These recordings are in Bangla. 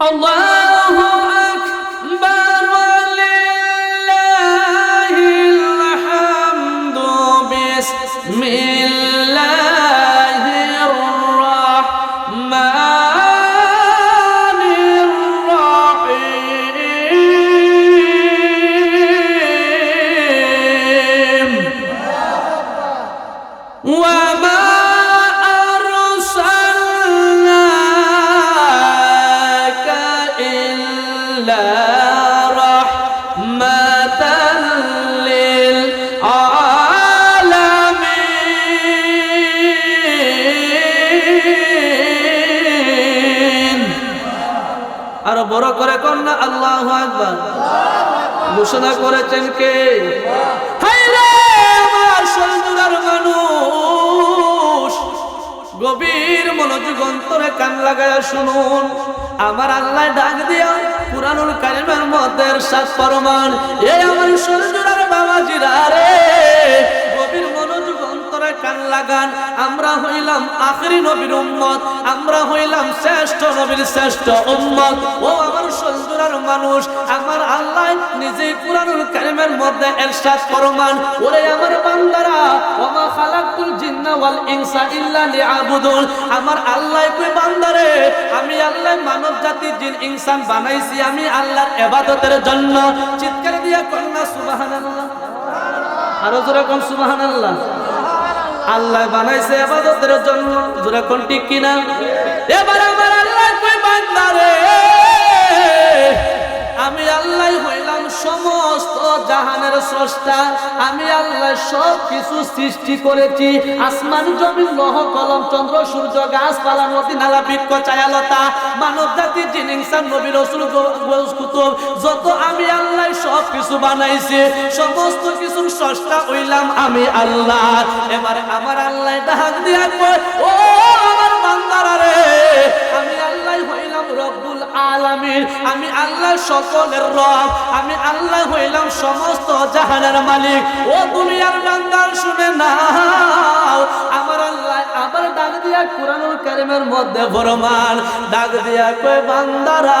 Allahu ঘোষণা করেছেন কে? গভীর অন্তরে কান শুনুন। আমার আল্লাহ ডাক এ আমার রে, গভীর অন্তরে কান লাগান। আমরা হইলাম আখরি নবীর উম্মত, আমরা হইলাম শ্রেষ্ঠ নবীর শ্রেষ্ঠ উম্মত। ও আমার সন্ধ্যুরার মানুষ, আমার আল্লাহ নিজে কুরআনুল কারীমের মধ্যে ইরশাদ ফরমান। ওরে আমার বান্দারা, ওমা খালাকুল জিন্না ওয়াল ইনসা ইল্লা লিআবুদুন আমার আল্লাহ কই বান্দারে আমি আল্লাহ মানব জাতি জিন ইনসান বানাইছি, আমি আল্লাহর ইবাদতের জন্য। চিৎকার দিয়া কন্যা সুবহানাল্লাহ। আরও জোরে কোন, সুবহানাল্লাহ। আল্লাহ বানাইছে ইবাদতের জন্য। জোরে কোন ঠিক কিনা? এবার আমার আল্লাহ কই বান্দারে স্রষ্টা আমি আল্লাহ সব কিছু সৃষ্টি করেছি। আসমান, জমিন, লহ, কলম, চন্দ্র, সূর্য, গাছপালা, নদী, নালা, বৃক্ষ, ছায়ালতা, মানব জাতি, জিন, ইনসান কুতুব, যত আমি আল্লাহ সব কিছু বানাইছি, সমস্ত কিছুর স্রষ্টা হইলাম আমি আল্লাহ। এবারে আমার আল্লাহ ডাক দিয়া ও আমার বান্দারা রে, আমি আল্লাহ হইলাম রব্বুল আলামিন, আমি আল্লাহ সকলের রব, আমি আল্লাহ হইলাম সমস্ত জাহানের মালিক। ও দুনিয়ার বান্দার শুনে না আমার আল্লাহ আমার ডাক দিয়া কুরআনুল কারীমের মধ্যে বরমান ডাক দিয়া কয়, বান্দারা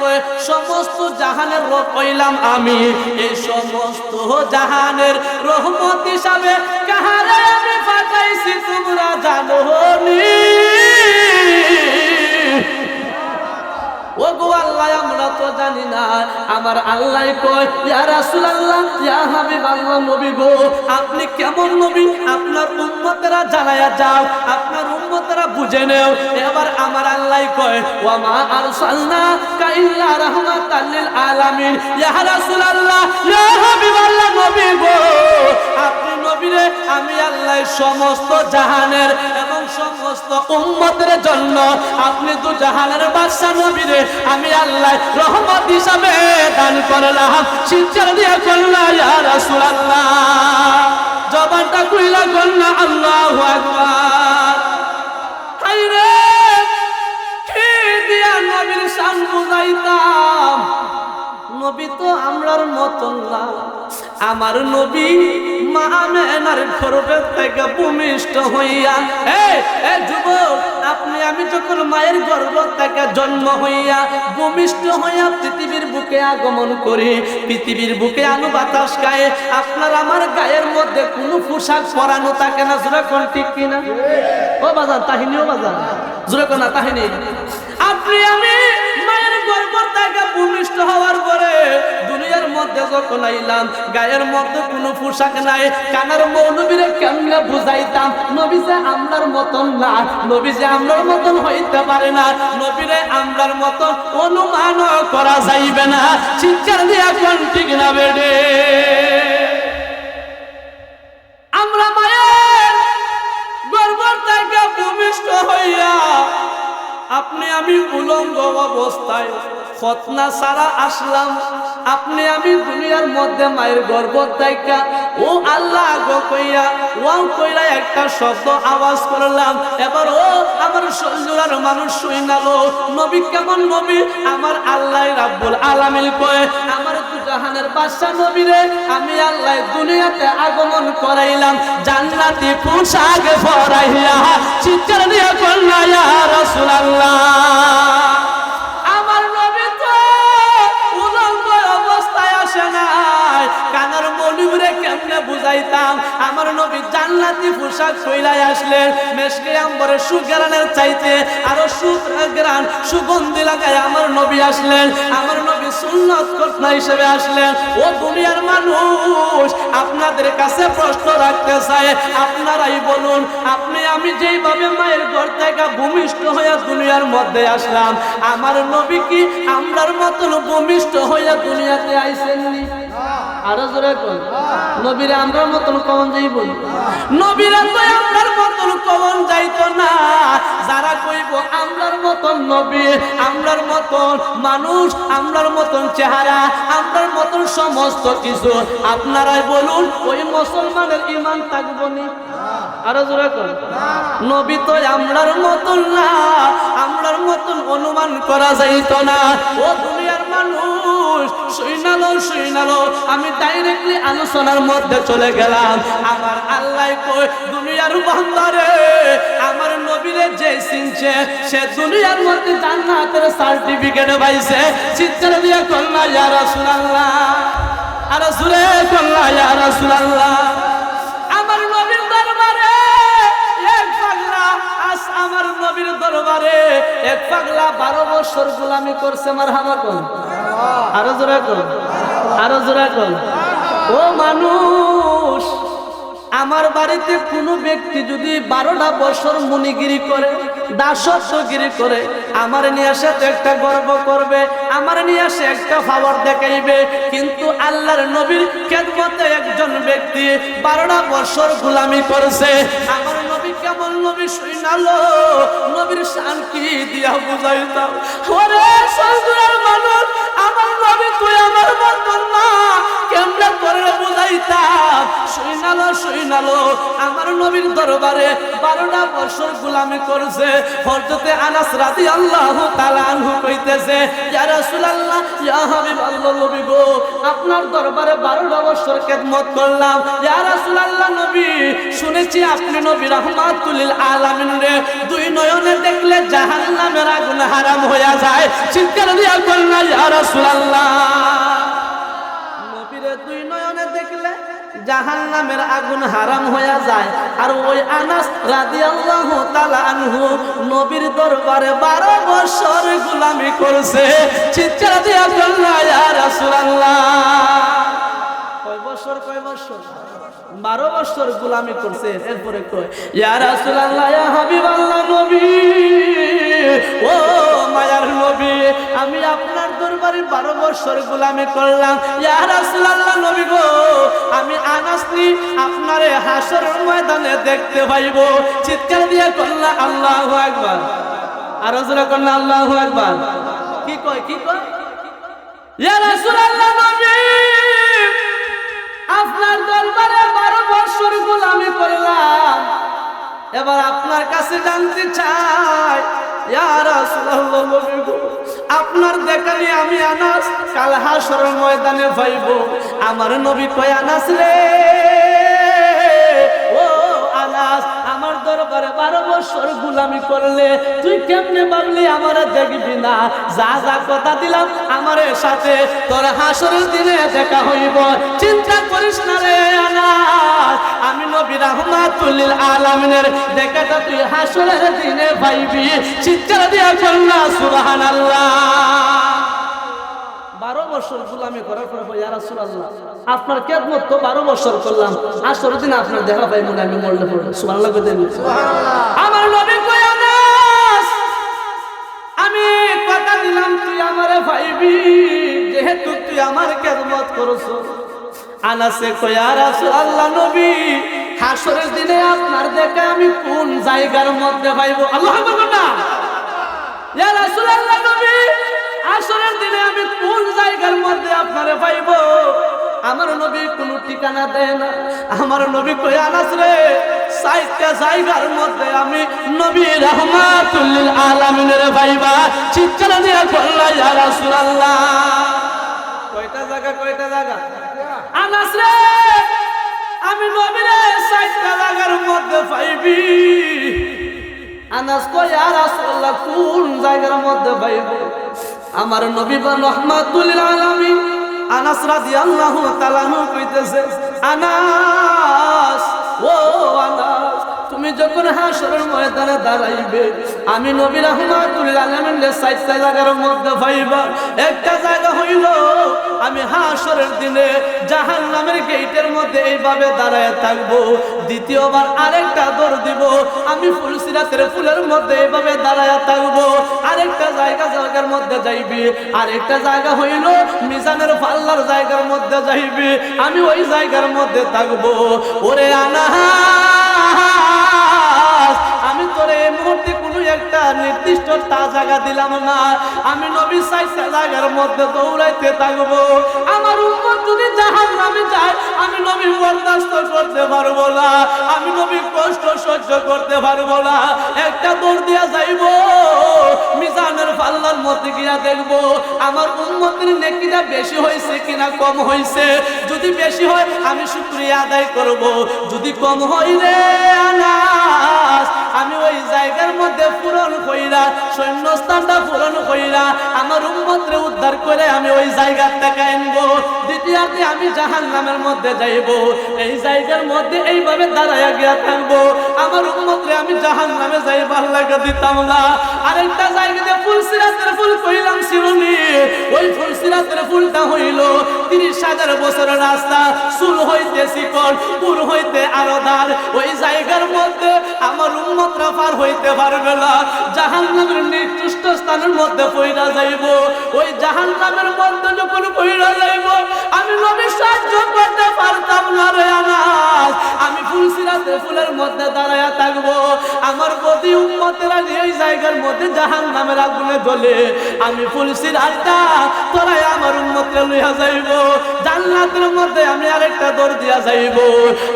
কয়, সমস্ত জাহানের রব হইলাম আমি এই সমস্ত জাহানের রহমত হিসাবে কাহারে আমি পাঠাইছি, তোমরা জানো নি? আল্লাহ আল্লাহ কয় গো, আপনি কেমন নবী? আপনার উম্মতেরা জানায়া যাও, আপনার উম্মতেরা বুঝে নেও। এবার আমার আল্লাহ কয় ওয়া মা আরসালনা কাইল্লা রাহমাতাল লিল আলামিন। নবী গো। আপনি নবীরে, আমি আল্লাহ সমস্ত জাহানের এবং সমস্ত উম্মতের জন্য আপনি তো জাহানের বাদশা নবীরে, আমি আল্লাহ রহমত হিসাবে দান করলাম। শিক্ষা দিয়ে করলাম ইয়া রাসূলুল্লাহ। জবানটা কইলা করলা আল্লাহু আকবার। হায়রে কি নবী তো আমরার মতন না। আমার নবী মা আমেনার গর্ভে থেকে ভূমিষ্ঠ হইয়া। এ যুবক, আপনি, আমি যখন মায়ের গর্ভ থেকে জন্ম হইয়া ভূমিষ্ঠ হইয়া পৃথিবীর বুকে আগমন করি, পৃথিবীর বুকে আলু বাতাস গায়ে, আপনার আমার গায়ের মধ্যে কোনো পোশাক পরানো থাকে না জোরে ঠিক কিনা? ও বাজান, তাহিনী, ও বাজান জোরে কোন তাহিনী। আপনি, আমি মায়ের গর্ভ থেকে ভূমিষ্ঠ হওয়ার পরে মধ্যে যখন আইলাম গায়ের মধ্যে কোনো পোশাক নাই, কানার মৌলবীরে কেমনে বুঝাইতাম? নবী যে আমরার মতন না নবী যে আমরার মতন হইতে পারে না, নবীরে আমরার মতন অনুমান করা যাইবে না, শিক্ষার দিয়া কোন ঠিক না বেডে? আমরা মায়ের গর্ভ থেকে ভূমিষ্ঠ আপনি আমি উলঙ্গ অবস্থায় খতনা সারা আসলাম। আপনি আমি দুনিয়ার মধ্যে মায়ের গর্ব দেখা ও আল্লাহ গো কইয়া, ওয়াও কইরা একটা শব্দ আওয়াজ করলাম। এবার ও আমার সজুরার মানুষ শুইনালো নবী কেমন নবী? আমার আল্লাহ রাব্বুল আলামিন কয়, আমার জাহানের বাদশা নবী রে, আমি আল্লাহ দুনিয়াতে আগমন করাইলাম। জান্নাতি পোশাক পরাইয়া, চিৎকার দিয়ে ইয়া রাসূলুল্লাহ। বুঝাইতাম আমার নবী জান্নাতি পোশাক কইলাই আসলেন। মেশকে আম্বরের সুগ্রানের চাইতে আরও সুগ্রান সুগন্ধি লাগায় আমার নবী আসলেন। আমার নবী সুন্নত কর্তা হিসেবে আসলেন। ও দুনিয়ার মানুষ, আপনাদের কাছে প্রশ্ন রাখতে চাই। আপনারাই বলুন, আপনি, আমি যেইভাবে মায়ের ঘর থেকে ভূমিষ্ঠ হইয়া দুনিয়ার মধ্যে আসলাম, আমার নবী কি আমরার মতন ভূমিষ্ঠ হইয়া দুনিয়াতে আইসেননি? আরও জোরে কোন নবীরে আমরার মতন কমন যাইব নবীরা তো আমরার মতন কমন যাইতো না। যারা কইব আমরার মতন নবী, আমরার মতন মানুষ, আমরার মতন চেহারা, আমরার মতন সমস্ত কিছু, আপনারাই বলুন, ওই মুসলমানের ইমান থাকব নি? আরও জোরে কর। নবী তো আমরার মতন না, আমরার মতন অনুমান করা যাইত না। ও মানুষ শুইনালো শুইনালো। আমি ডাইরেক্টলি আলোচনার মধ্যে চলে গেলাম। আমার আল্লাহ কই দুনিয়ার বান্দারে, আমার নবীরে যে চিনছে, সে দুনিয়ার মধ্যে জান্নাতের সার্টিফিকেট পাইছে। চিৎকার দিয়ে কন্যা ইয়া রাসূলুল্লাহ। আর সুরে কন্যা ইয়া রাসূলুল্লাহ। আমার নবীর দরবারে, এক পাগলা, আজ আমার নবীর দরবারে, এক পাগলা বারো বছর গোলামি করছে আমার কোন আরও জোরে কোন, আরও জোরে কোন। ও মানুষ, আমার বাড়িতে কোনো ব্যক্তি যদি বারোটা বছর মুনিগিরি করে, দাসত্বগিরি করে, আমার নিয়ে আসে তো একটা গর্ব করবে, আমার নিয়ে আসে একটা ফাওয়ার দেখাইবে। কিন্তু আল্লাহর নবীর খেদমতে একজন ব্যক্তি বারোটা বছর গোলামি করছে। আমার নবী কেমন নবী শুনালো, নবীর শান কি দিয়া বুঝাইতাম? শুইনালো আমার নবীর দরবারে বারোটা বছর গোলামি করছে। হরজতে আনাস রাদি আল্লাহ তালানহু কইতেছে আপনার দরবারে বারোটা বছর করলাম। নবী, শুনেছি আপনি নবী রাহমাতুল আলামিন রে। দুই নয়নে দেখলে জাহান্নামের আগুন হারাম হইয়া যায়। চিৎকার দিয়া কন্যা ইয়া নবীরে দুই নয়নে দেখলে জাহান নামের আগুন হারাম হয়ে যায়। আর ওই আনাস রাদিয়াল্লাহু তাআলা আনহু নবীর দরবারে 12 বছর গোলামি করছে। চিৎকার দিয়া বললা, ইয়া রাসূলুল্লাহ! কয় বছর কয় বছর? বারো বছর গোলামি করছে, এরপরে কয় নবী, ও মায়ার নবী, আমি আপনার দরবারে বারো বছর গোলামি করলাম। ইয়া নবী গো, আমি আনাসনি আপনারে হাসর ময়দানে দেখতে পাইব। চিৎকার দিয়ে করলা আল্লাহু আকবার। আর জোরে করলা আল্লাহু আকবার। কি কয় কি কয়? নবী আপনার দরবারে বারো বছর গোলামি করলাম। এবার আপনার কাছে জানতে চাই আপনার দেখালি আমি আনাস, কাল হাসর ময়দানে ভাইব আমার নবী কয় রে, ও আনাস দরবারে বারো বছর গুলামি করলে, তুই কেমনে ভাবলি আমার দেখবি না? যা যা কথা দিলাম আমার সাথে, তোর হাসরের দিনে দেখা হইব। চিন্তা করিস না রে আমি নবী রহমাতুল্লিল আলামিনের দেখাটা তুই হাসরের দিনে পাইবি। চিৎকার দিয়া করলা সুবহানাল্লাহ। বারো বছর গুলামি করার পরে ইয়া রাসূলুল্লাহ আপনার কেদমত তো বারো বছর করলাম। আসর দিন আপনার দেখা পাই মনে আমি মরলে পড়ে সুবহানাল্লাহ কইতে আমার নবী আমি কথা দিলাম তুই আমারে পাইবি। যেহেতু তুই আমার কেদমত করছ। আনাসে কই আর রাসূলুল্লাহ নবী হাসরের দিনে আপনার দেখা আমি কোন জায়গার মধ্যে পাইবো? আল্লাহ না ইয়া রাসূলুল্লাহ নবী আসরের দিনে আমি কোন জায়গার মধ্যে আপনারে পাইব? আমার নবী কোনো ঠিকানা দেয় না। আমার নবী কই আনাস রে মধ্যে আমি নবী জায়গা জায়গা? আনাস রে, আমি মধ্যে পাইবি। আনাস কই কোন জায়গার মধ্যে পাইব? আমার নবী রহমাতুল আলামিন। আনাস রাদিয়াল্লাহু তাআলা কইতেছে আনাস ও আনাস। তুমি যখন হাসরের ময়দানে দাঁড়াইবে, আমি নবী রহমাতুল আলামিনের সাইটটা জায়গার মধ্যে পাইবা একটা জায়গা হইল, আমি হাসরের দিনে জাহান্নামের গেটের মধ্যে এইভাবে দাঁড়ায় থাকব, দ্বিতীয়বার আরেকটা দৌড় দিব, আমি ফুলসিরাতের ফুলের মধ্যে এইভাবে দাঁড়ায় থাকব, আরেকটা জায়গা জায়গার মধ্যে যাইবি, আরেকটা জায়গা হইল মিজানের পাল্লার জায়গার মধ্যে যাইবি, আমি ওই জায়গার মধ্যে থাকব, ওরে আনা তোরে এই মুহূর্তে কোনো একটা নির্দিষ্ট তা জায়গা দিলাম না। আমি নবী সাইসা জায়গার মধ্যে দৌড়াইতে থাকব। আমার উম্মত যদি জাহান নামে যায়, আমি নবী বরদাস্ত করতে পারব না। আমি নবী কষ্ট সহ্য করতে পারব না। একটা দৌড় দিয়া যাইবো, মিজানের পাল্লার মধ্যে গিয়া দেখব, আমার উন্মতের নেকিটা বেশি হয়েছে কিনা, কম হয়েছে। যদি বেশি হয়, আমি শুক্রিয়া আদায় করব। যদি কম রে আনাস আমি ওই জায়গার মধ্যে পূরণ কইরা সৈন্যস্থানটা পূরণ কইরা আমার উম্মতরে উদ্ধার করে আমি ওই জায়গার থেকে আনব। দ্বিতীয়তে আমি জাহান নামের মধ্যে যাইব। এই জায়গার মধ্যে এইভাবে দাঁড়াইয়া গিয়া থাকব। আমার উম্মতরে আমি জাহান নামে যাইবার লাগা দিতাম না। আরেকটা জায়গাতে ফুল সিরাতের ফুল কইলাম শিরুনি। ওই ফুল সিরাতের ফুলটা হইল তিরিশ হাজার বছরের রাস্তা। চুল হইতে শিকল পুর হইতে আরদার ওই জায়গার মধ্যে আমার উম্মতরা পার হইতে পারবে না। জাহান নামের নির্দিষ্ট স্থানের মধ্যে পইরা যাইব। ওই জাহান নামের মধ্যে যখন পইরা যাইব নবী সাহায্য করতে পারতাম না রে আনাস। আমি ফুল সিরাতে ফুলের মধ্যে দাঁড়ায়া থাকব। আমার গদি উম্মতেরা এই জায়গার মধ্যে জাহান নামের আগুনে জ্বলে, আমি ফুল সিরাতটা তোরাই আমার উম্মতরে লইয়া যাইব। জান্নাতের মধ্যে আমি আরেকটা দৌড় দিয়া যাইব।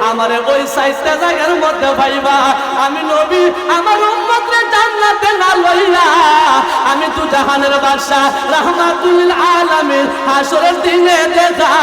আমারে ওই সাইজটা জায়গার মধ্যে পাইবা। আমি নবী, আমার উম্মতরে জান্নাতে না লইলা আমি তো জাহানের বাদশা রহমাতুল আলামিন, হাসরের দিনে দেখা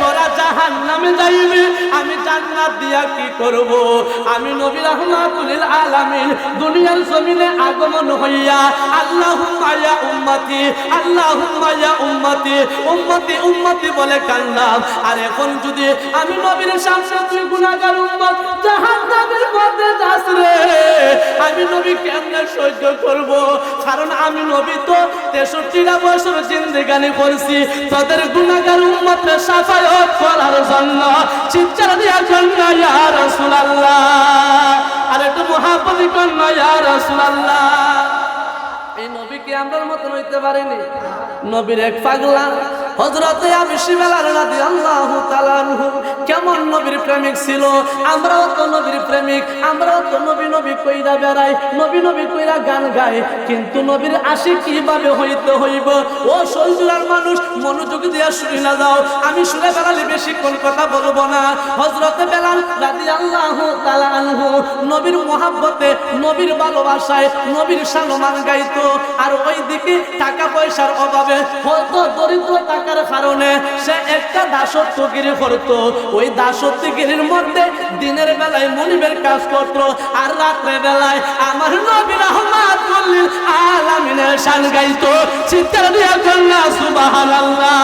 তোরা জাহান নামে যাইবি, আমি জান্নাত দিয়া কি করব? আমি নবী রহমাতুল আলামিন, দুনিয়ার জমিনে আগমন হইয়া, আল্লাহুম্মা ইয়া উম্মতি, আল্লাহুম্মা ইয়া উম্মতি উম্মতি উম্মতি বলে কান্নাম। আর এখন যদি আমি নবীর সামনে তুই গুনাহগার উম্মত, জাহান্নামের মধ্যে যাস রে, আমি নবী কেমনে সহ্য করব? কারণ আমি নবী তো তেষট্টিটা বছর জিন্দেগানি করছি, তাদের গুনাহগার উম্মতের সাফায়াত করার জন্য চিৎকার দেওয়ার জন্য, ইয়া রাসূলুল্লাহ। আর একটু মহাপতি কন্যা ইয়া রাসূলুল্লাহ। এই নবীকে আমরার মতন হইতে পারেনি? নবীর এক পাগলা হজরতে আমি শিবেলার রাদি আল্লাহ কেমন নবীর প্রেমিক ছিল? আমরাও তো নবীর প্রেমিক, আমরাও তো নবী নবী কইরা বেড়াই, নবী নবী কইরা গান গাই। কিন্তু নবীর আশি কীভাবে হইতে হইব? ও সজুরার মানুষ, মনোযোগ দিয়া শুনি না যাও। আমি শুনে বেড়ালে বেশিক্ষণ কথা বলব না। হজরতে বেলাল রাদি আল্লাহ তালা আনহু নবীর মহাব্বতে, নবীর ভালোবাসায়, নবীর সালমান গাইতো। আর ওই দিকে টাকা পয়সার অভাবে হয়তো দরিদ্র টাকার কারণে সে একটা দাসত্বগিরি করতো ওই দাসত্বগিরির মধ্যে দিনের বেলায় মনিবের কাজ করতো আর রাত্রে বেলায় আমার নবীর রহমাতুল্লিল আলামিনের শান গাইতো, চিৎকার দিয়া কন্যা, সুবহানাল্লাহ।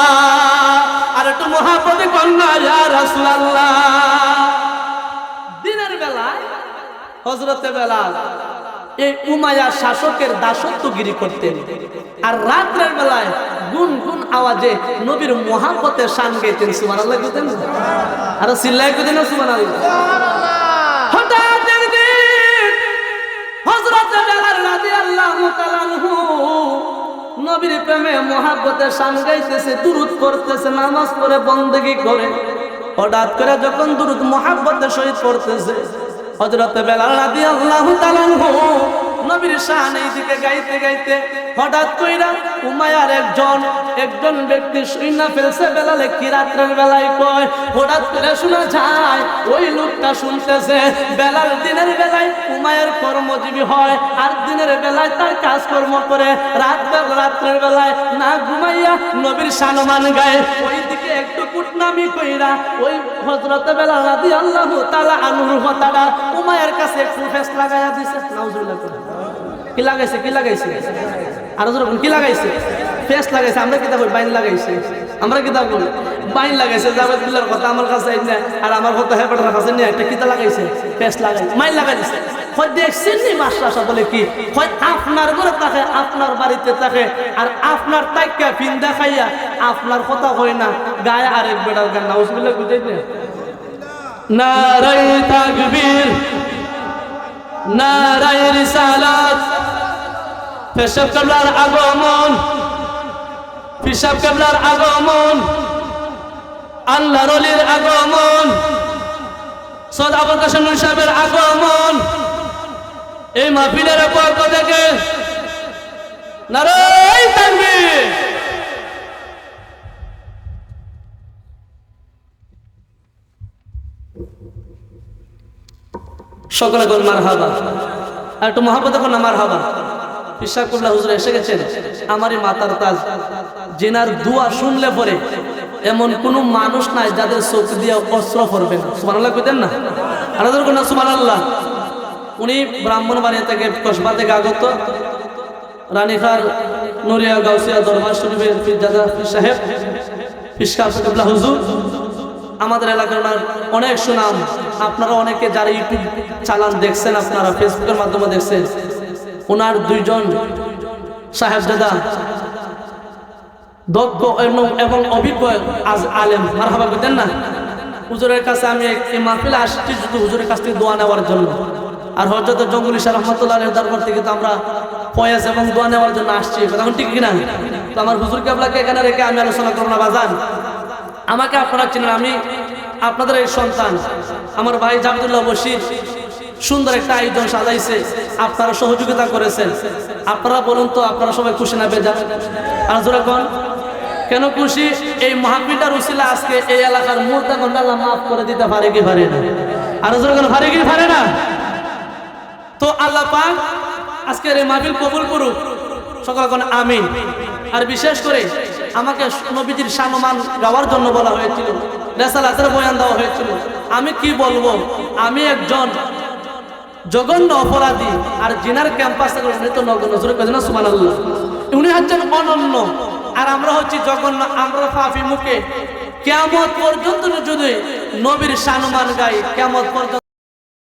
আর একটু মহাপতি কন্যা, ইয়া রাসূলুল্লাহ। দিনের বেলায় হজরতে বেলাল এই উমায়া শাসকের দাসত্বগিরি করতেন। আর রাত্রের বেলায় গুন গুন আওয়াজে নবীর মহাপতে শান গাইতেন সুমান আল্লাহ কইতেন আর সিল্লাই কইতেন না সুমান আল্লাহ হঠাৎ একদিন হযরত বেলাল রাদিয়াল্লাহু তাআলা আনহু নবীর প্রেমে মহাব্বতে শান গাইতেছে দুরুদ পড়তেছে নামাজ পড়ে বন্দেগী করে। হঠাৎ করে যখন দুরুদ মহাব্বতের সহিত পড়তেছে হযরত বেলাল রাদিয়াল্লাহু তাআলা আনহু নবীর শান এইদিকে গাইতে গাইতে হঠাৎ কইরা উমায়ার একজন একজন ব্যক্তি শুইনা ফেলছে বেলালে কি রাত্রের বেলায় কয়? হঠাৎ করে শোনা যায়, ওই লোকটা শুনতেছে, বেলাল দিনের বেলায় উমায়ের কর্মজীবী হয়, আর দিনের বেলায় তার কাজকর্ম করে রাত রাত্রের বেলায় না ঘুমাইয়া নবীর সানমান গায়ে। ওই দিকে একটু কুটনামি কইরা ওই হজরত বেলা রাদি আল্লাহ তালা আনুর হতাটা উমায়ের কাছে একটু ফেস লাগাইয়া দিছে। নাউজুবিল্লাহ করে। কি লাগাইছে কি লাগাইছে? আর যখন কি লাগাইছে? ফেস লাগাইছে, আমরা কিতাব বাইন লাগাইছে। আমরা কিতাব বলি বাইন লাগাইছে জাবেদ বিল্লার কথা আমার কাছে না আর আমার কথা হেপাটার কাছে নিয়ে একটা কিতা লাগাইছে, ফেস লাগাই মাইন লাগাইছে হয় দেখছেন নি মাস্টার বলে কি? হয় আপনার ঘরে থাকে, আপনার বাড়িতে থাকে, আর আপনার তাইকা ফিন দেখাইয়া আপনার কথা হয় না, গায়ে আরেক বেড়ার গান, নাউজুবিল্লাহ বুঝাই না? নারাই তাকবীর পেশাব কাবলার আগমন, পেশাব কাবলার আগমন আল্লাহ রলির আগমন, সদ আবুল নূর সাহেবের আগমন। এই মাহফিলের পক্ষ থেকে নারাই তাকবীর সকলে বল মার হাবা আর একটু মহাপত এখন আমার হাবা ইশাকুল্লাহ হুজুর এসে গেছেন, আমারই মাতার তাজ, জেনার দুয়া শুনলে পরে এমন কোন মানুষ নাই যাদের চোখ দিয়ে অস্ত্র পড়বে না। সুমান আল্লাহ কইতেন না? ওদের কোন সুমান আল্লাহ উনি ব্রাহ্মণবাড়ি থেকে কসবা থেকে আগত। রানীখার নুরিয়া গাউসিয়া দরবার শরীফের ফিরজাদা সাহেব ফিসকা ফিকাবলা হুজুর। আমাদের এলাকার অনেক সুনাম। আপনারা অনেকে যারা ইউটিউব চালান দেখছেন, আপনারা ফেসবুকের মাধ্যমে দেখছেন। ওনার দুইজন সাহেবজাদা, দক্ষ এবং অভিজ্ঞ আজ আলেম। আর হাবা করতেন না? হুজুরের কাছে আমি এই মাহফিলে আসছি শুধু হুজুরের কাছ থেকে দোয়া নেওয়ার জন্য। আর হজরত জঙ্গলি শাহ রহমতুল্লাহ দরবার থেকে তো আমরা ফয়াজ এবং দোয়া নেওয়ার জন্য আসছি। তখন ঠিক কিনা? তো আমার হুজুরকে আপনাকে এখানে রেখে আমি আলোচনা করব না, বাজান। আমাকে আপনারা চিনেন, আমি আপনাদের এই সন্তান। আমার ভাই জাবিদুল্লাহ বশির সুন্দর একটা আয়োজন সাজাইছে। আপনারা সহযোগিতা করেছেন। আপনারা বলুন তো, আপনারা সবাই খুশি না বেজা আর যেরকম কেন। খুশি? এই মাহফিলটার উসিলা আজকে এই এলাকার মুর্দা গন্ডালা মাফ করে দিতে পারে কি পারে না? আর যেরকম পারে কি পারে না? তো আল্লাহ পাক আজকের এই মাহফিল কবুল করুক। সকল কোন, আমিন। আর বিশেষ করে আমাকে নবীজির সানমান গাওয়ার জন্য বলা হয়েছিল। রেসালাতের বয়ান দেওয়া হয়েছিল। আমি কি বলব? আমি একজন জঘন্য অপরাধী আর জেনার ক্যাম্পাস থেকে সুমান আল্লাহ উনি হচ্ছেন অনন্য। আর আমরা হচ্ছি জঘন্য, আমরা ফাফি মুখে। কেমন পর্যন্ত যদি নবীর সানমান গাই কেমন পর্যন্ত